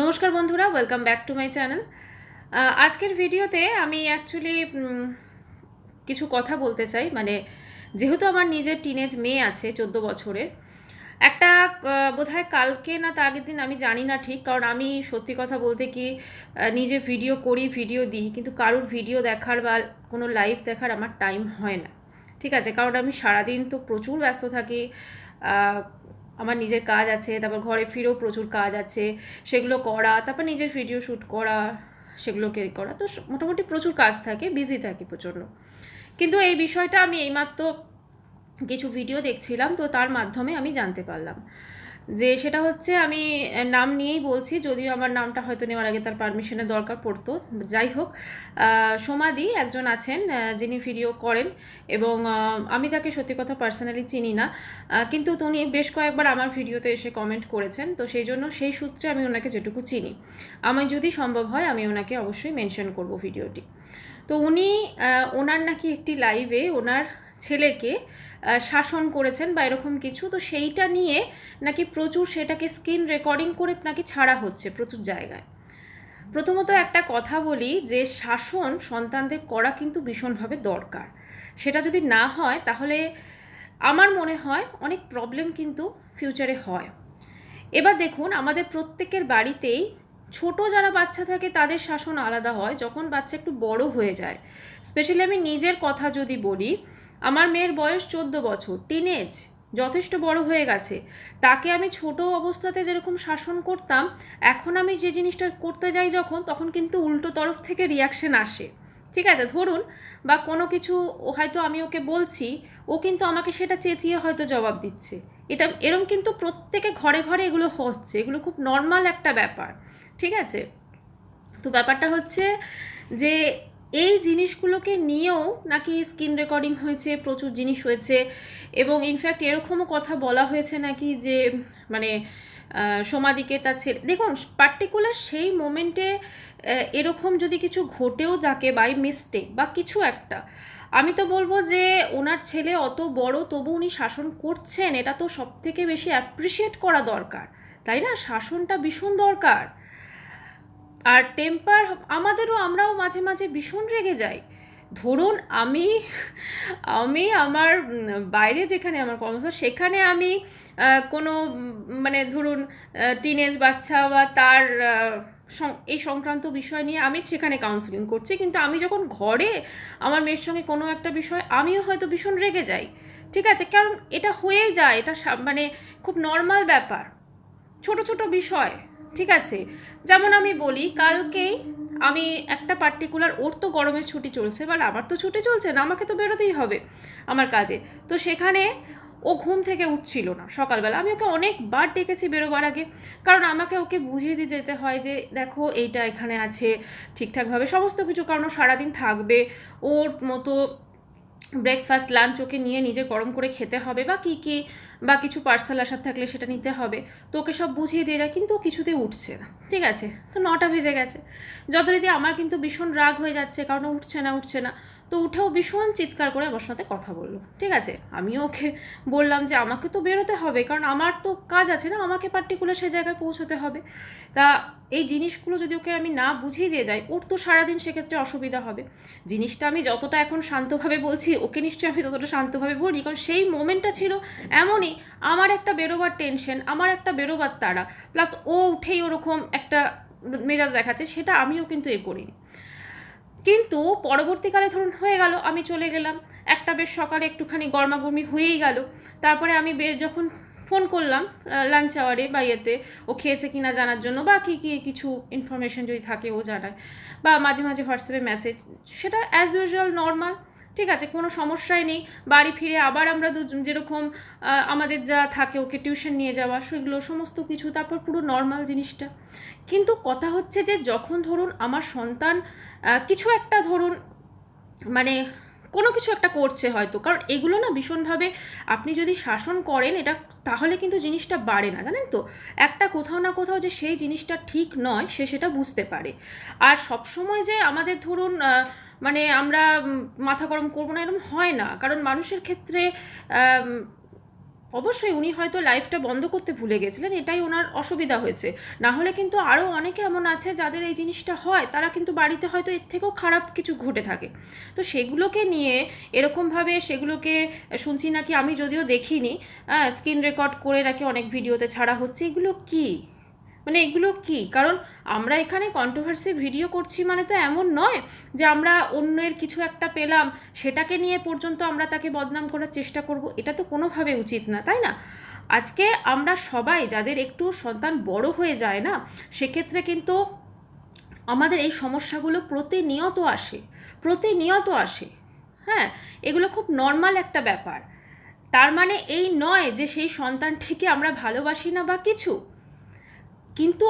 নমস্কার বন্ধুরা welcome back to my channel আজকের ভিডিওতে আমি অ্যাকচুয়ালি কিছু কথা বলতে চাই। মানে যেহেতু আমার নিজের টিনেজ মেয়ে আছে, চোদ্দ বছরের, একটা বোধহয় কালকে না তার আগের দিন আমি জানি না ঠিক, কারণ আমি সত্যি কথা বলতে কি নিজে ভিডিও করি ভিডিও দিই, কিন্তু কারোর ভিডিও দেখার বা কোনো লাইভ দেখার আমার টাইম হয় না। ঠিক আছে, কারণ আমি সারাদিন তো প্রচুর ব্যস্ত থাকি আমার নিজের কাজ আছে, তারপর ঘরে ফিরেও প্রচুর কাজ আছে, সেগুলো করা, তারপর নিজের ভিডিও শ্যুট করা, সেগুলোকে করা। তো মোটামুটি প্রচুর কাজ থাকে বিজি থাকে প্রচণ্ড কিন্তু এই বিষয়টা আমি এইমাত্র কিছু ভিডিও দেখছিলাম, তো তার মাধ্যমে আমি জানতে পারলাম। যে সেটা হচ্ছে আমি নাম নিয়েই বলছি, যদিও আমার নামটা হয়তো নেওয়ার আগে তার পারমিশনের দরকার পড়তো। যাই হোক সোমাদি একজন আছেন যিনি ভিডিও করেন এবং আমি তাকে সত্যি কথা পার্সোনালি চিনি না। কিন্তু উনি বেশ কয়েকবার আমার ভিডিওতে এসে কমেন্ট করেছেন, তো সেই জন্য সেই সূত্রে আমি ওনাকে যেটুকু চিনি। আমি যদি সম্ভব হয়, আমি ওনাকে অবশ্যই মেনশন করব ভিডিওটি তো উনি ওনার নাকি একটি লাইভে ওনার ছেলেকে শাসন করেছেন বা এরকম কিছু, তো সেইটা নিয়ে নাকি প্রচুর সেটাকে স্ক্রিন রেকর্ডিং করে নাকি ছাড়া হচ্ছে প্রচুর জায়গায়। প্রথমত একটা কথা বলি যে, শাসন সন্তানদের করা কিন্তু ভীষণভাবে দরকার। সেটা যদি না হয়, তাহলে আমার মনে হয় অনেক প্রবলেম কিন্তু ফিউচারে হয়। এবার দেখুন, আমাদের প্রত্যেকের বাড়িতেই ছোট যারা বাচ্চা থাকে, তাদের শাসন আলাদা হয়। যখন বাচ্চা একটু বড় হয়ে যায় স্পেশালি আমি নিজের কথা যদি বলি, আমার মেয়ের বয়স চোদ্দ বছর টিনেজ যথেষ্ট বড় হয়ে গেছে। তাকে আমি ছোট অবস্থাতে যেরকম শাসন করতাম, এখন আমি যে জিনিসটা করতে যাই যখন, তখন কিন্তু উল্টো তরফ থেকে রিয়াকশন আসে। ঠিক আছে? ধরুন, বা কোনো কিছু হয়তো আমি ওকে বলছি, ও কিন্তু আমাকে সেটা চেঁচিয়ে হয়তো জবাব দিচ্ছে। এটা এরম কিন্তু প্রত্যেকে ঘরে ঘরে এগুলো হচ্ছে এগুলো খুব নর্মাল একটা ব্যাপার ঠিক আছে? তো ব্যাপারটা হচ্ছে যে এই জিনিসগুলোকে নিয়েও নাকি স্ক্রিন রেকর্ডিং হয়েছে প্রচুর জিনিস হয়েছে এবং ইনফ্যাক্ট এরকমও কথা বলা হয়েছে নাকি যে মানে আহ, সোমাদিকে তার ছেলে দেখুন পার্টিকুলার সেই মোমেন্টে এরকম যদি কিছু ঘটেও থাকে বাই মিস্টেক বা কিছু একটা আমি তো বলব যে ওনার ছেলে অত বড়, তবু উনি শাসন করছেন, এটা তো সব থেকে বেশি অ্যাপ্রিসিয়েট করা দরকার, তাই না? শাসনটা ভীষণ দরকার। আর টেম্পার আমাদেরও আমরাও মাঝে মাঝে ভীষণ রেগে যাই। ধরুন আমি আমি আমার বাইরে যেখানে আমার কর্মস্থল, সেখানে আমি কোনো মানে ধরুন টিনেজ বাচ্চা বা তার এই সংক্রান্ত বিষয় নিয়ে আমি সেখানে কাউন্সিলিং করছি। কিন্তু আমি যখন ঘরে আমার মেয়ের সঙ্গে কোনো একটা বিষয়, আমিও হয়তো ভীষণ রেগে যাই। ঠিক আছে? কারণ এটা হয়েই যায়। এটা মানে খুব নর্মাল ব্যাপার। ছোট ছোট বিষয়। ঠিক আছে? যেমন আমি বলি, কালকেই আমি একটা পার্টিকুলার ওর তো গরমের ছুটি চলছে বাট আমার তো ছুটি চলছে না, আমাকে তো বেরোতেই হবে আমার কাজে। তো সেখানে ও ঘুম থেকে উঠছিল না সকালবেলা। আমি ওকে অনেকবার ডেকেছি বেরোবার আগে, কারণ আমাকে ওকে বুঝিয়ে দিতে যেতে হয় যে, দেখো, এইটা এখানে আছে, ঠিকঠাকভাবে সমস্ত কিছু, কারণ ও সারাদিন থাকবে, ওর মতো ব্রেকফাস্ট লাঞ্চ ওকে নিয়ে নিজে গরম করে খেতে হবে, বা কী কী, বা কিছু পার্সেল আসার থাকলে সেটা নিতে হবে। তো ওকে সব বুঝিয়ে দিয়ে যায়, কিন্তু ও কিছুতেই উঠছে না। ঠিক আছে? তো নটা বেজে গেছে। যথারীতি আমার কিন্তু ভীষণ রাগ হয়ে যাচ্ছে, কারণ উঠছে না উঠছে না। তো উঠেও ভীষণ চিৎকার করে আমার সাথে কথা বলল। ঠিক আছে? আমিও ওকে বললাম যে, আমাকে তো বেরোতে হবে, কারণ আমার তো কাজ আছে না, আমাকে পার্টিকুলার সে জায়গায় পৌঁছতে হবে। তা এই জিনিসগুলো যদি ওকে আমি না বুঝিয়ে দিয়ে যাই, ওর তো সারাদিন সেক্ষেত্রে অসুবিধা হবে। জিনিসটা আমি যতটা এখন শান্তভাবে বলছি, ওকে নিশ্চয়ই আমি ততটা শান্তভাবে বলি কারণ সেই মোমেন্টটা ছিল এমনই, আমার একটা বেরোবার টেনশন আমার একটা বেরোবার তাড়া প্লাস ও উঠেই ওরকম একটা মেজাজ দেখাচ্ছে, সেটা আমিও কিন্তু এ করিনি। কিন্তু পরবর্তীকালে ধরুন হয়ে গেল, আমি চলে গেলাম। একটা বেশ সকালে একটুখানি গরমাগরমি হয়েই গেল। তারপরে আমি যখন ফোন করলাম লাঞ্চ আওয়ারে বা ইয়েতে, ও খেয়েছে কি না জানার জন্য বা কী কী কিছু ইনফরমেশন যদি থাকে ও জানায়। বা মাঝে মাঝে হোয়াটসঅ্যাপে মেসেজ সেটা অ্যাজ ইউজুয়াল নর্মাল ঠিক আছে, কোনো সমস্যাই নেই। বাড়ি ফিরে আবার আমরা যেরকম আমাদের যা থাকে, ওকে টিউশন নিয়ে যাওয়া, সেগুলো সমস্ত কিছু, তারপর পুরো নর্মাল জিনিসটা। কিন্তু কথা হচ্ছে যে, যখন ধরুন আমার সন্তান কিছু একটা ধরুন মানে কোনো কিছু একটা করছে হয়তো, কারণ এগুলো না ভীষণভাবে আপনি যদি শাসন করেন, এটা তাহলে কিন্তু জিনিসটা বাড়ে না, জানেন তো? একটা কোথাও না কোথাও যে সেই জিনিসটা ঠিক নয়, সে সেটা বুঝতে পারে। আর সবসময় যে আমাদের ধরুন মানে আমরা মাথা গরম করব না, এরকম হয় না। কারণ মানুষের ক্ষেত্রে অবশ্যই উনি হয়তো লাইফটা বন্ধ করতে ভুলে গেছিলেন, এটাই ওনার অসুবিধা হয়েছে। না হলে কিন্তু আরও অনেকে এমন আছে যাদের এই জিনিসটা হয়, তারা কিন্তু বাড়িতে হয়তো এর থেকেও খারাপ কিছু ঘটে থাকে। তো সেগুলোকে নিয়ে এরকমভাবে সেগুলোকে শুনছি নাকি, আমি যদিও দেখিনি স্ক্রিন রেকর্ড করে নাকি অনেক ভিডিওতে ছাড়া হচ্ছে, এগুলো কি? মানে এগুলো কি? কারণ আমরা এখানে কন্ট্রোভার্সি ভিডিও করছি মানে তো এমন নয় যে আমরা অন্যের কিছু একটা পেলাম, সেটাকে নিয়ে পর্যন্ত আমরা তাকে বদনাম করার চেষ্টা করব, এটা তো কোনোভাবে উচিত না, তাই না? আজকে আমরা সবাই যাদের একটু সন্তান বড় হয়ে যায় না, সেক্ষেত্রে কিন্তু আমাদের এই সমস্যাগুলো প্রতিনিয়ত আসে প্রতিনিয়ত আসে হ্যাঁ? এগুলো খুব নর্মাল একটা ব্যাপার। তার মানে এই নয় যে সেই সন্তানটিকে আমরা ভালোবাসি না বা কিছু। কিন্তু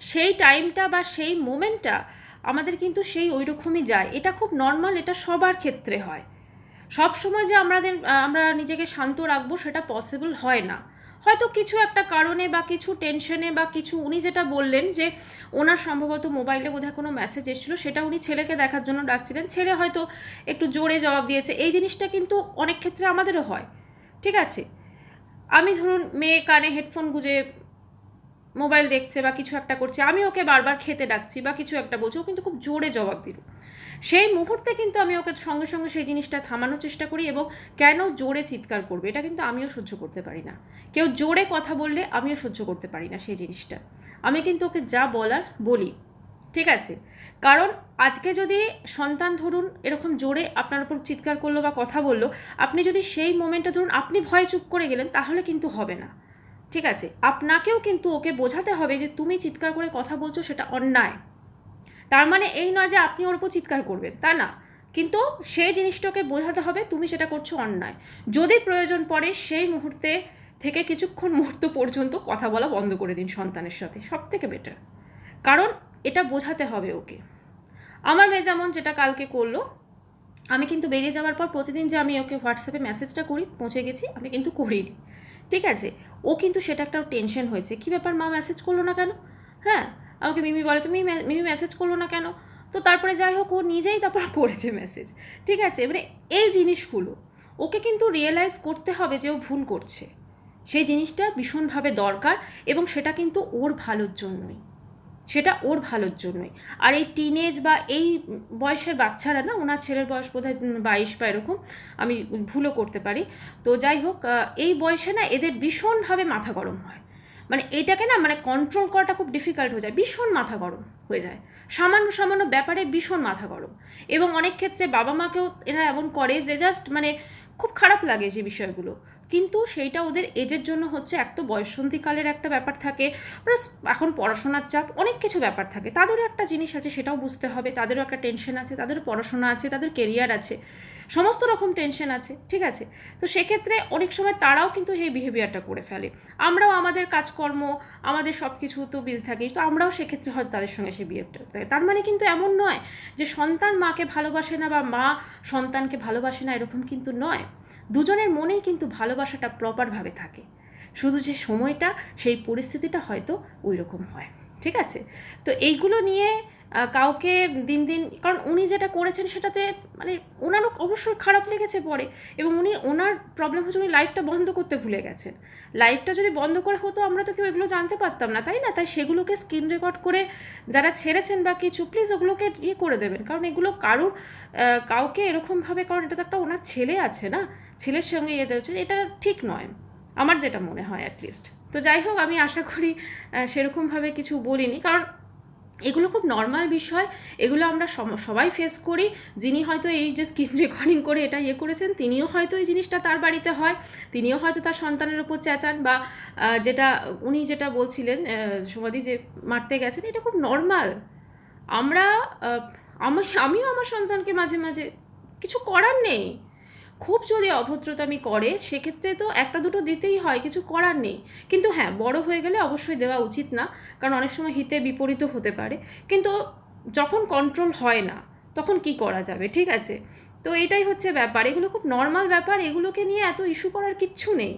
সেই টাইমটা বা সেই মোমেন্টটা আমাদের কিন্তু সেই ওই রকমই যায়। এটা খুব নর্মাল এটা সবার ক্ষেত্রে হয়। সব সময় যে আমাদের, আমরা নিজেকে শান্ত রাখব সেটা পসিবল হয় না। হয়তো কিছু একটা কারণে বা কিছু টেনশনে বা কিছু উনি যেটা বললেন যে, ওনার সম্ভবত মোবাইলে বোধহয় কোনো মেসেজ এসেছিল, সেটা উনি ছেলেকে দেখার জন্য ডাকছিলেন। ছেলে হয়তো একটু জোরে জবাব দিয়েছে। এই জিনিসটা কিন্তু অনেক ক্ষেত্রে আমাদেরও হয়। ঠিক আছে? আমি ধরুন মেয়ে কানে হেডফোন গুঁজে মোবাইল দেখছে বা কিছু একটা করছে, আমি ওকে বারবার খেতে ডাকছি বা কিছু একটা বলছি, ও কিন্তু খুব জোরে জবাব দিল। সেই মুহূর্তে কিন্তু আমি ওকে সঙ্গে সঙ্গে সেই জিনিসটা থামানোর চেষ্টা করি এবং কেন জোরে চিৎকার করবে, এটা কিন্তু আমিও সহ্য করতে পারি না। কেউ জোরে কথা বললে আমিও সহ্য করতে পারি না সেই জিনিসটা। আমি কিন্তু ওকে যা বলার বলি, ঠিক আছে? কারণ আজকে যদি সন্তান ধরুন এরকম জোরে আপনার উপর চিৎকার করল বা কথা বলল, আপনি যদি সেই মোমেন্টটা ধরুন আপনি ভয় চুপ করে গেলেন, তাহলে কিন্তু হবে না। ঠিক আছে, আপনাকেও কিন্তু ওকে বোঝাতে হবে যে তুমি চিৎকার করে কথা বলছো সেটা অন্যায়। তার মানে এই নয় যে আপনি ওর উপর চিৎকার করবেন, তা না। কিন্তু সেই জিনিসটাকে বোঝাতে হবে তুমি সেটা করছ অন্যায়। যদি প্রয়োজন পড়ে সেই মুহূর্তে থেকে কিছুক্ষণ মুহূর্ত পর্যন্ত কথা বলা বন্ধ করে দিন সন্তানের সাথে সব থেকে বেটার কারণ এটা বোঝাতে হবে ওকে। আমার মেয়ে যেমন যেটা কালকে করল, আমি কিন্তু বেরিয়ে যাওয়ার পর প্রতিদিন যে আমি ওকে হোয়াটসঅ্যাপে মেসেজটা করি, পৌঁছে গেছি, আমি কিন্তু করিনি। ঠিক আছে, ও কিন্তু সেটা একটা টেনশন হয়েছে। কী ব্যাপার মা মেসেজ করল না কেন? হ্যাঁ আমাকে মিমি বলে, তুমি মিমি মেসেজ করল না কেন? তো তারপরে যাই হোক, ও নিজেই তারপর করেছে মেসেজ ঠিক আছে মানে এই জিনিসগুলো ওকে কিন্তু রিয়েলাইজ করতে হবে যে ও ভুল করছে। সেই জিনিসটা ভীষণভাবে দরকার এবং সেটা কিন্তু ওর ভালোর জন্যই। সেটা ওর ভালোর জন্যই। আর এই টিনেজ বা এই বয়সের বাচ্চারা না, ওনার ছেলের বয়স বোধ হয় বাইশ বা এরকম, আমি ভুলও করতে পারি। তো যাই হোক এই বয়সে না এদের ভীষণভাবে মাথা গরম হয়। মানে এটাকে না মানে কন্ট্রোল করাটা খুব ডিফিকাল্ট হয়ে যায়, ভীষণ মাথা গরম হয়ে যায়। সামান্য সামান্য ব্যাপারে ভীষণ মাথা গরম। এবং অনেক ক্ষেত্রে বাবা মাকেও এরা এমন করে যে জাস্ট মানে খুব খারাপ লাগে যে বিষয়গুলো। কিন্তু সেইটা ওদের এজের জন্য হচ্ছে এক তো বয়সন্ধিকালের একটা ব্যাপার থাকে, প্লাস এখন পড়াশোনার চাপ, অনেক কিছু ব্যাপার থাকে। তাদেরও একটা জিনিস আছে, সেটাও বুঝতে হবে। তাদেরও একটা টেনশন আছে তাদেরও পড়াশোনা আছে, তাদের কেরিয়ার আছে। সমস্ত রকম টেনশন আছে, ঠিক আছে? তো সেক্ষেত্রে অনেক সময় তারাও কিন্তু এই বিহেভিয়ারটা করে ফেলে। আমরাও আমাদের কাজকর্ম, আমাদের সব কিছু তো বিজ থাকি তো আমরাও সেক্ষেত্রে হয়তো তাদের সঙ্গে সেই বিহেভটা থাকে। তার মানে কিন্তু এমন নয় যে সন্তান মাকে ভালোবাসে না বা মা সন্তানকে ভালোবাসে না, এরকম কিন্তু নয়। দুজনের মনেই কিন্তু ভালোবাসাটা প্রপারভাবে থাকে। শুধু যে সময়টা, সেই পরিস্থিতিটা হয়তো ওই রকম হয়। ঠিক আছে? তো এইগুলো নিয়ে কাউকে দিন দিন, কারণ উনি যেটা করেছেন সেটাতে মানে ওনারও অবশ্যই খারাপ লেগেছে পরে এবং উনি, ওনার প্রবলেম হচ্ছে উনি লাইফটা বন্ধ করতে ভুলে গেছেন। লাইফটা যদি বন্ধ করে হতো, আমরা তো কেউ এগুলো জানতে পারতাম না, তাই না? তাই সেগুলোকে স্ক্রিন রেকর্ড করে যারা ছেড়েছেন বা কিছু প্লিজ ওগুলোকে ইয়ে করে দেবেন। কারণ এগুলো কারুর কাউকে এরকমভাবে কারণ এটা তো একটা ওনার ছেলে আছে না? ছেলের সঙ্গে ইয়ে দেওয়া এটা ঠিক নয়। আমার যেটা মনে হয় অ্যাটলিস্ট তো যাই হোক, আমি আশা করি সেরকমভাবে কিছু বলিনি। কারণ এগুলো খুব নর্মাল বিষয়। এগুলো আমরা সবাই ফেস করি। যিনি হয়তো এই যে স্ক্রিন রেকর্ডিং করে এটা ইয়ে করেছেন, তিনিও হয়তো এই জিনিসটা তার বাড়িতে হয়। তিনিও হয়তো তার সন্তানের ওপর চেঁচান বা যেটা উনি যেটা বলছিলেন সমাধি যে মারতে গেছেন, এটা খুব নর্মাল আমরা আমি, আমিও আমার সন্তানকে মাঝে মাঝে কিছু করার নেই। খুব যদি অভদ্রতামি করে, সেক্ষেত্রে তো একটা দুটো দিতেই হয়, কিছু করার নেই। কিন্তু হ্যাঁ বড় হয়ে গেলে অবশ্যই দেওয়া উচিত না, কারণ অনেক সময় হিতে বিপরীত হতে পারে। কিন্তু যখন কন্ট্রোল হয় না, তখন কি করা যাবে, ঠিক আছে? তো এটাই হচ্ছে ব্যাপার। এগুলো খুব নর্মাল ব্যাপার, এগুলোকে নিয়ে এত ইস্যু করার কিচ্ছু নেই।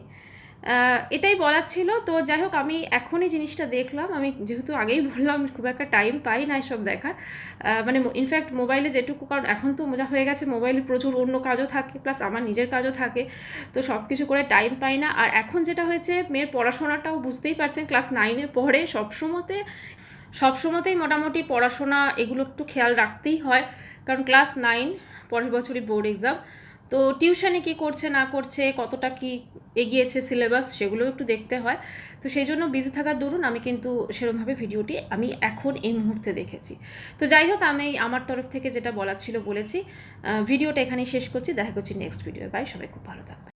এটাই বলার ছিল। তো যাই হোক, আমি এখনই জিনিসটা দেখলাম। আমি যেহেতু আগেই বললাম, খুব একটা টাইম পাই না এসব দেখার। মানে ইনফ্যাক্ট মোবাইলে যেটুকু, কারণ এখন তো মজা হয়ে গেছে মোবাইলে প্রচুর অন্য কাজও থাকে প্লাস আমার নিজের কাজও থাকে। তো সব কিছু করে টাইম পাই না। আর এখন যেটা হয়েছে, মেয়ের পড়াশোনাটাও বুঝতেই পারছেন ক্লাস নাইনে পড়ে সবসময়তে, সবসময়তেই মোটামুটি পড়াশোনা এগুলো একটু খেয়াল রাখতেই হয়। কারণ ক্লাস নাইন পরের বছরই বোর্ড এক্সাম তো টিউশনে কি করছে, না করছে, কতটা কি এগিয়েছে সিলেবাস সেগুলো একটু দেখতে হয়। তো সেই জন্য বিজি থাকার দরুন আমি কিন্তু সেরকমভাবে ভিডিওটি আমি এখন এই মুহূর্তে দেখেছি। তো যাই হোক, আমি আমার তরফ থেকে যেটা বলার ছিল বলেছি। ভিডিওটা এখানেই শেষ করছি। দেখা করছি নেক্সট ভিডিও বাই সবাই খুব ভালো থাকবে